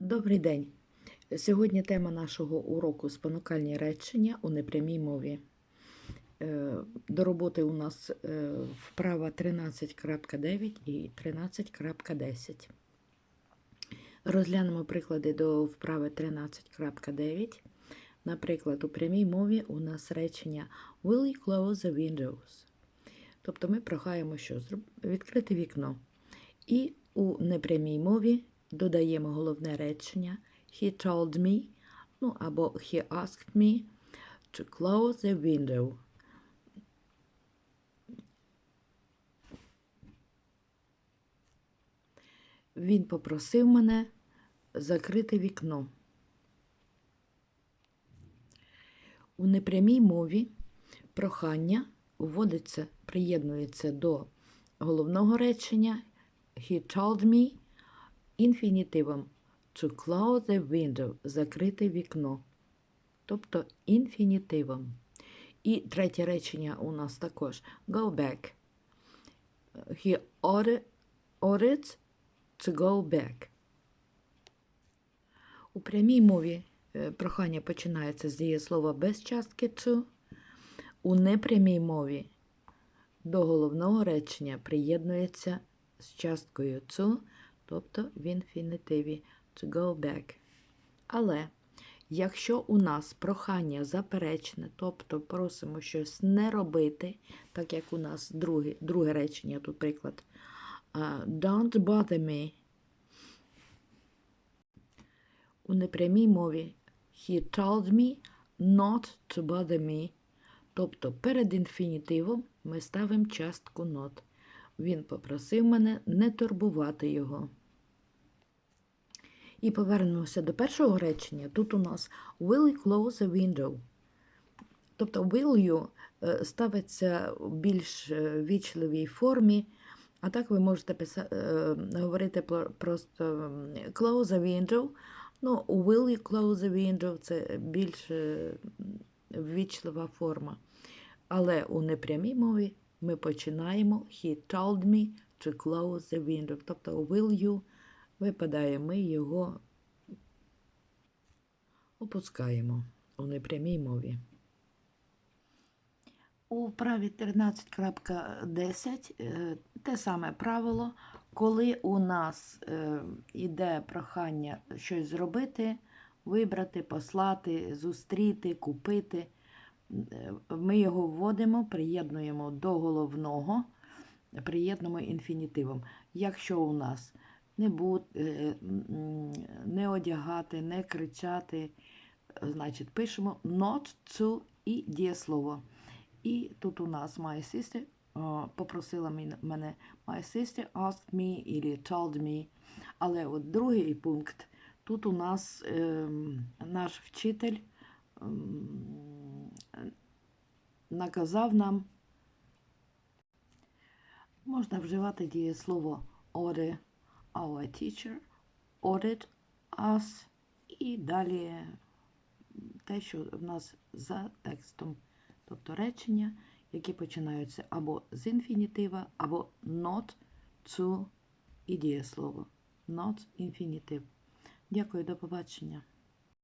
Добрий день. Сьогодні тема нашого уроку спонукальні речення у непрямій мові. Е, До роботи у нас е, вправа 13.9 і 13.10. Розглянемо приклади до вправи 13.9. Наприклад, у прямій мові у нас речення Will you close the windows? Тобто ми прохаємо що? Відкрити вікно. І у непрямій мові додаємо головне речення He told me, ну або he asked me to close the window. Він попросив мене закрити вікно. У непрямій мові прохання вводиться, приєднується до головного речення He told me інфінітивом to close the window закрити вікно. Тобто інфінітивом. І третє речення у нас також go back. He ordered, to go back. У прямій мові е, прохання починається з дієслова без частки to. У непрямій мові до головного речення приєднується з часткою to, тобто в інфінітиві to go back. Але якщо у нас прохання заперечне, тобто просимо щось не робити, так як у нас друге, друге речення, тут приклад Don't bother me. У непрямій мові He told me not to bother me. Тобто перед інфінітивом ми ставимо частку not. Він попросив мене не турбувати його. І повернемося до першого речення. Тут у нас will you close the window. Тобто will you е, ставиться в більш е, вічливій формі, а так ви можете писа- е, говорити просто close the window. Ну, will you close the window це більш ввічлива форма. Але у непрямій мові ми починаємо He told me to close the window. Тобто will you випадає, ми його опускаємо у непрямій мові. У праві 13.10 е, те саме правило, коли у нас е, іде прохання щось зробити, вибрати, послати, зустріти, купити, е, ми його вводимо, приєднуємо до головного, приєднуємо інфінітивом. Якщо у нас не, бу, е, не одягати, не кричати, е, значить пишемо not to і дієслово. І тут у нас my sister попросила мене my sister asked me или told me. Але от другий пункт. Тут у нас ем, наш вчитель ем, наказав нам, можна вживати дієслово order, our teacher ordered us, і далі те, що в нас за текстом. Тобто речення, які починаються або з інфінітива, або not to і дієслово. Not інфінітив. Дякую, до побачення.